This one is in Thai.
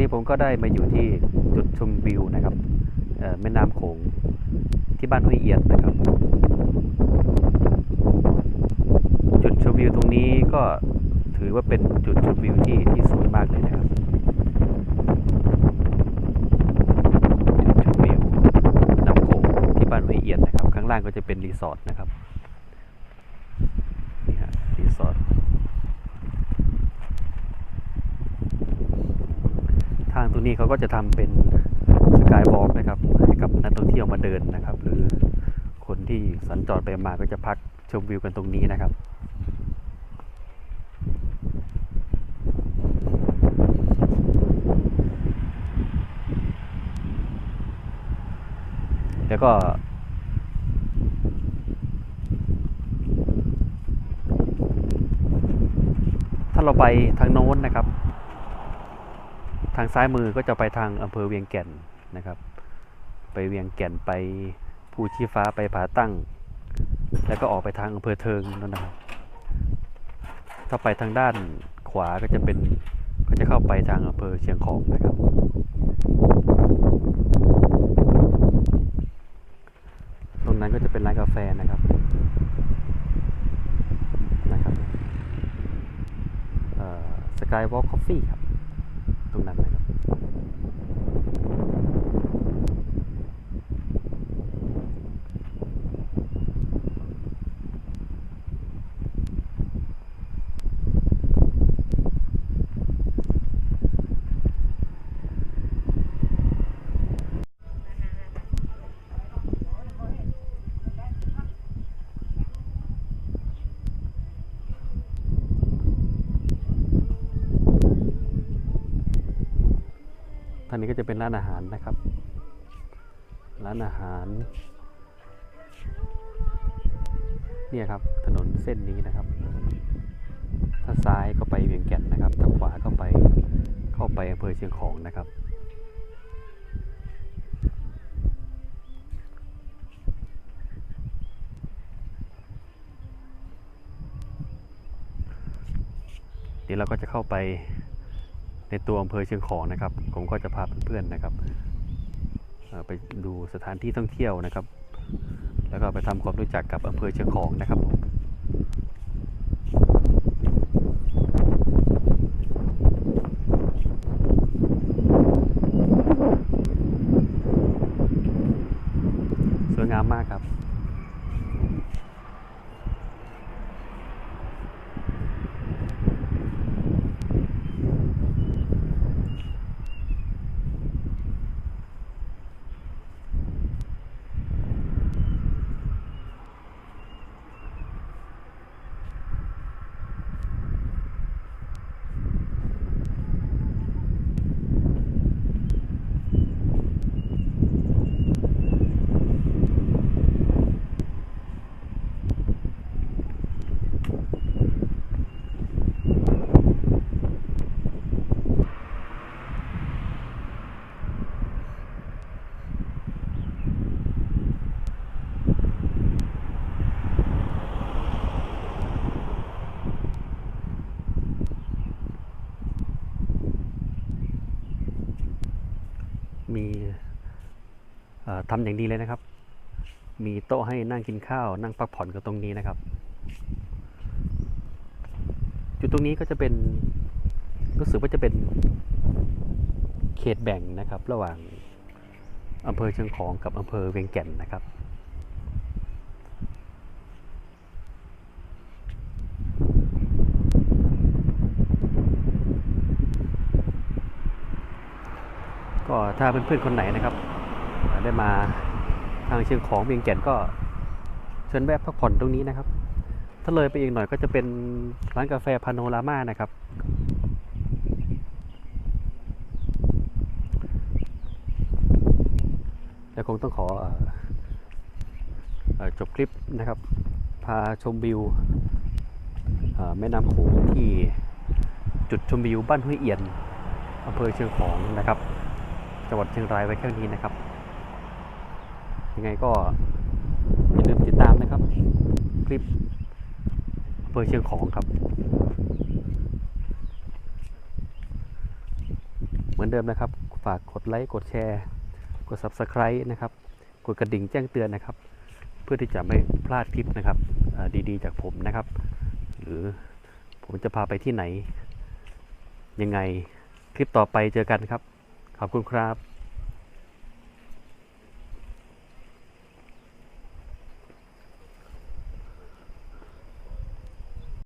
นี้ผมก็ได้มาอยู่ที่จุดชมวิวนะครับแม่น้ำโขงที่บ้านห้วยเอียดนะครับ จุดชมวิวตรงนี้ก็ถือว่าเป็นจุดชมวิวที่ที่สวยมากเลยนะครับจุดชมวิวน้ำโขงที่บ้านห้วยเอียดนะครับ ข้างล่างก็จะเป็นรีสอร์ทนะครับนี่ฮะรีสอร์ท ทางตรงนี้เขาก็จะทำเป็นสกายวอล์กนะครับให้กับนักท่องเที่ยวมาเดินนะครับ หรือคนที่สัญจรไปมาก็จะพักชมวิวกันตรงนี้นะครับแล้วก็ถ้าเราไปทางโน้นนะครับางซ้ายมือก็จะไปทางอำเภอเวียงแก่นนะครับ ไปเวียงแก่นไปภูชีฟ้าไปผาตั้ง แล้วก็ออกไปทางอำเภอเทิงนั่นนะครับถ้าไปทางด้านขวาก็จะเป็นก็จะเข้าไปทางอำเภอเชียงของนะครับ ตรงนั้นก็จะเป็นร้านกาแฟนะครับนะครับสกายวอล์กคอฟฟี่ครับ ตรงนั้นนะครับ ทางนี้ก็จะเป็นร้านอาหารนะครับ ร้านอาหาร เนี่ยครับถนนเส้นนี้นะครับ ถ้าซ้ายก็ไปเวียงแก่นนะครับ ถ้าขวาก็ไปเข้าไปอำเภอเชียงของนะครับเดี๋ยวเราก็จะเข้าไป ในตัวอำเภอเชียงของนะครับ ผมก็จะพาเพื่อนๆนะครับไปดูสถานที่ท่องเที่ยวนะครับ แล้วก็ไปทำความรู้จักกับอำเภอเชียงของนะครับสวยงามมากครับ มีเอ่อทำอย่างดีเลยนะครับ มีโต๊ะให้นั่งกินข้าว นั่งพักผ่อนกันตรงนี้นะครับ จุดตรงนี้ก็จะเป็นรู้สึกว่าจะเป็นเขตแบ่งนะครับ ระหว่างอำเภอเชียงของกับอำเภอเวียงแก่นนะครับ ก็ถ้าเพื่อนๆคนไหนนะครับ ได้มาทางเชียงของเวียงแก่นก็เชิญแวะพักผ่อนตรงนี้นะครับ ถ้าเลยไปอีกหน่อยก็จะเป็นร้านกาแฟพาโนรามานะครับ แล้วคงต้องขอจบคลิปนะครับ พาชมวิวแม่น้ำโขงที่จุดชมวิวบ้านห้วยเอียนอำเภอเชียงของนะครับ จังหวัดเชียงรายไว้แค่นี้นะครับ ยังไงก็อย่าลืมติดตามนะครับ คลิปอำเภอเชียงของครับ เหมือนเดิมนะครับ ฝากกดไลค์กดแชร์ กด Subscribe นะครับ กดกระดิ่งแจ้งเตือนนะครับ เพื่อที่จะไม่พลาดคลิปนะครับดีๆ จากผมนะครับ หรือผมจะพาไปที่ไหน ยังไงคลิปต่อไปเจอกันครับ ขอบคุณครับ